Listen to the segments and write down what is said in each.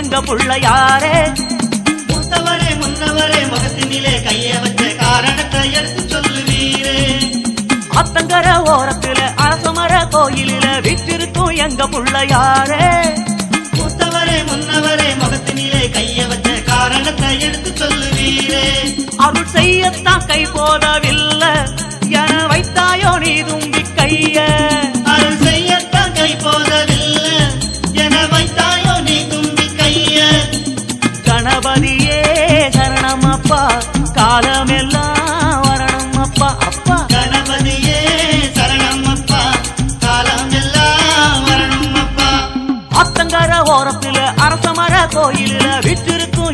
எங்க புள்ளையாரே? மூத்தவரே முன்னவரே முகத்தினிலே கைய வச்ச காரணத்தை எடுத்து சொல்லுவீரே. அத்தங்கர ஓரத்துல அரசமர கோயிலில விற்றிருக்கும் எங்க புள்ளையாரே? மூத்தவரே முன்னவரே முகத்தினிலே கைய வச்ச காரணத்தை எடுத்து சொல்லுவீரே. அருள் செய்யத்தான் கை போதவில்லை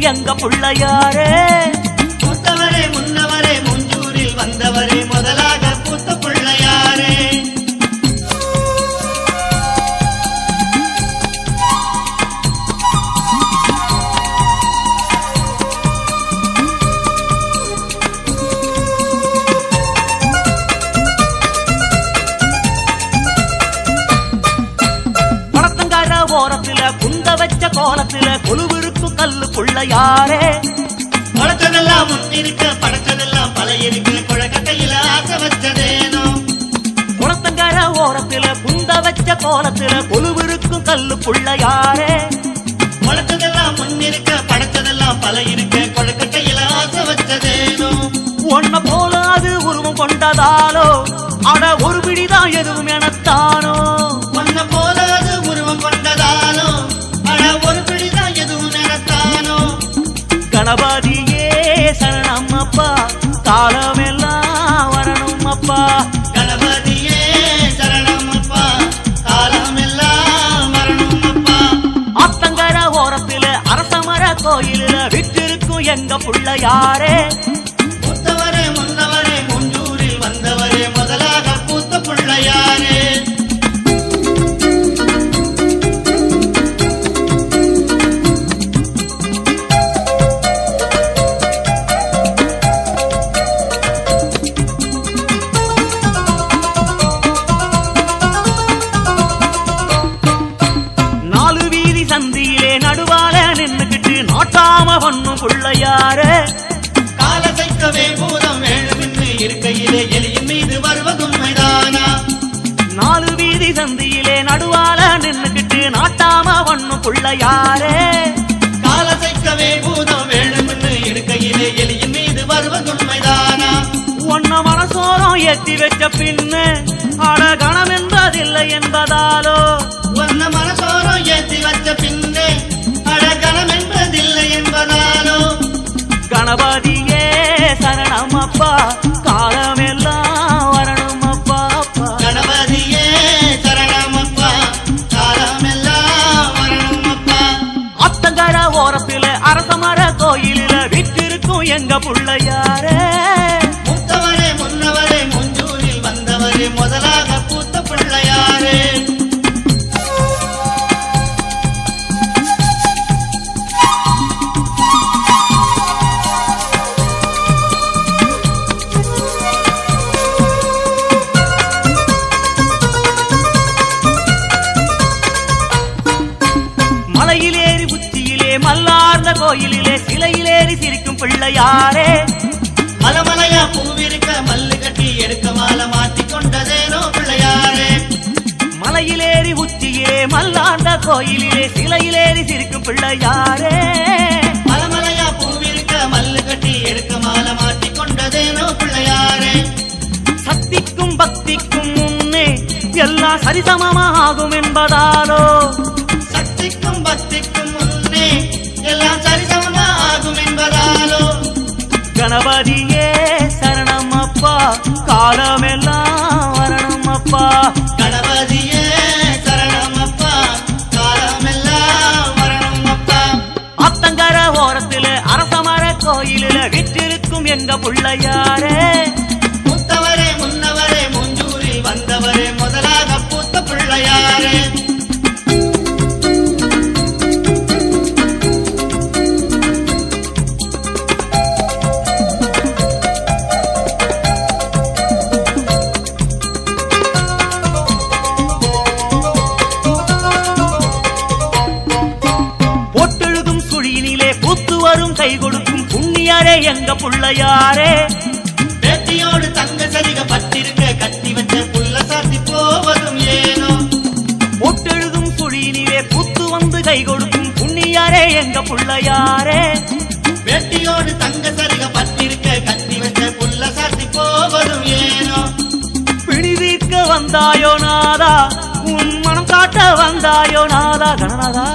எங்க புள்ளையாரே? மூத்தவரே முன்னவரே முஞ்சூரில் வந்தவரே முதலாக பூத்த பிள்ளையாரே. ஓரத்துல குந்த வச்ச கோலத்துல கொலுவிருக்கும் கல்லு புள்ளையாரே படைச்சதெல்லாம் முன்னிருக்க படைச்சதெல்லாம் பல இருக்க குழக்கட்டையில ஆசை வச்சதேனோ? குளத்தங்கார ஓரத்துல குந்த வச்ச கோலத்துல கொலுவிருக்கும் கல்லு புள்ளையாரே படைச்சதெல்லாம் முன்னிருக்க படைச்சதெல்லாம் பல இருக்க குழக்கட்டையில ஆசை வச்சதேனோ? ஒன்ன போல அது உருவம் கொண்டதாலோ அட ஒரு பிடிதான் எதுவும் எனத்தானோ? எங்க புள்ள யாரே நாட்டாம பண்ணும் புள்ளையாரே. காலசைக்கவே பூதம் வேணுமென்று இருக்கையிலே எலியின் மீது வருவதுண்மைதானா நாலு வீதி சந்தியிலே நடுவால நின்னுக்கிட்டு நாட்டாம பண்ணும் புள்ளையாரே. காலசைக்கவே பூதம் வேணுமென்று இருக்கையிலே எலியின் மீது வருவதுண்மைதானா ஒன்ன மனசோரம் ஏத்தி வச்ச பின்னு அட கணம் என்பதில்லை என்பதாலோ? ஒன்ன மனசோரம் ஏத்தி வச்ச பின்னே என்பதில்லை என்பதாலோ? கணபதியே சரணம் அப்பா காலமெல்லாம் வரணும் அப்பா அப்பா. கணபதியே சரணமப்பா காலமெல்லாம் வரணும் அப்பா. அத்தங்கர ஓரத்துல அரசமர கோயிலில விற்றிருக்கும் எங்க புள்ளையாரே. மூத்தவரே முன்னவரே முஞ்சூரில் வந்தவரே முதலாக பூத்த பிள்ளையாரே. மல்லார்ந்த கோயிலிலே சிலையிலேறி சிரிக்கும் பிள்ளையாரே. மலமலையா பூவிருக்க மல்லு கட்டி எடுக்க மாலை மாட்டிக் கொண்டதேனோ பிள்ளையாரே. மலையிலேறி உச்சியிலே மல்லார்ந்த கோயிலிலே சிலையிலேறி சிரிக்கும் பிள்ளையாரே. மலமலையா பூவிருக்க மல்லு கட்டி எடுக்க மாலை மாட்டிக் கொண்டதேனோ பிள்ளையாரே. சக்திக்கும் பக்திக்கும் முன்னே எல்லாம் சரிசமமாகும் என்பதாலோ கணபதியே சரணம் அப்பா. காலமெல்லாம் வரணும் அப்பா. கணபதியே சரணமப்பா காலமெல்லாம் வரணும் அப்பா. அத்தங்கர ஓரத்துல அரசமர கோயிலில விற்றிருக்கும் எங்க புள்ளையாரே. கை கொடுக்கும் புண்ணியாரே எங்க புள்ளையாரே. வேட்டியோடு தங்க சரிக பட்டிருக்க கட்டி வச்ச புல்ல சாத்தி போவதும் ஏனோ? பொட்டெழுதும் சுழியினிலே புத்து வந்து கை கொடுக்கும் புண்ணியாரே எங்க புள்ளையாரே. வேட்டியோடு தங்க சரிக பட்டிருக்க கட்டி வச்ச புல்ல சாத்தி போவதும் ஏனோ? பிடி தீர்க்க வந்தாயோ நாதா? உன் மனம் காட்ட வந்தாயோ நாதா? கணநாதா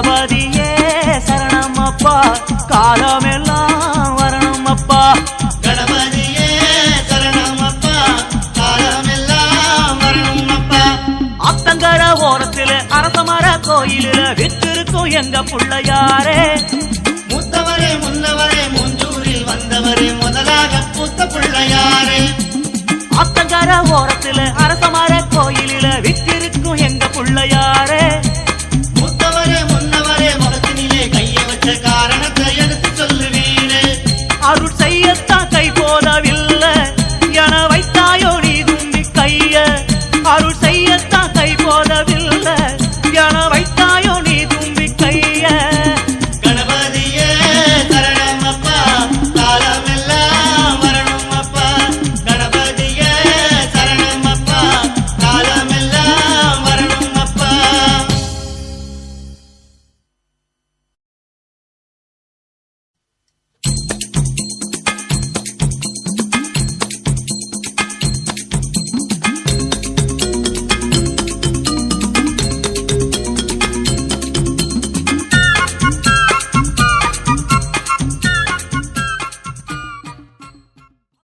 கணபதியே சரணம் அப்பா காலமெல்லாம் வரணும் அப்பா கணபதியே சரணம் அப்பா காலமெல்லாம் வரணும் அப்பா அத்தங்கர ஓரத்தில அரசமர கோயிலில வித்திருக்கும் எங்க புள்ளையாரே. மூத்தவரே முன்னவரே மூஞ்சூரில் வந்தவரே முதலாக பூத்த பிள்ளையாரே. அத்தங்கர ஓரத்தில அரசமர கோயில்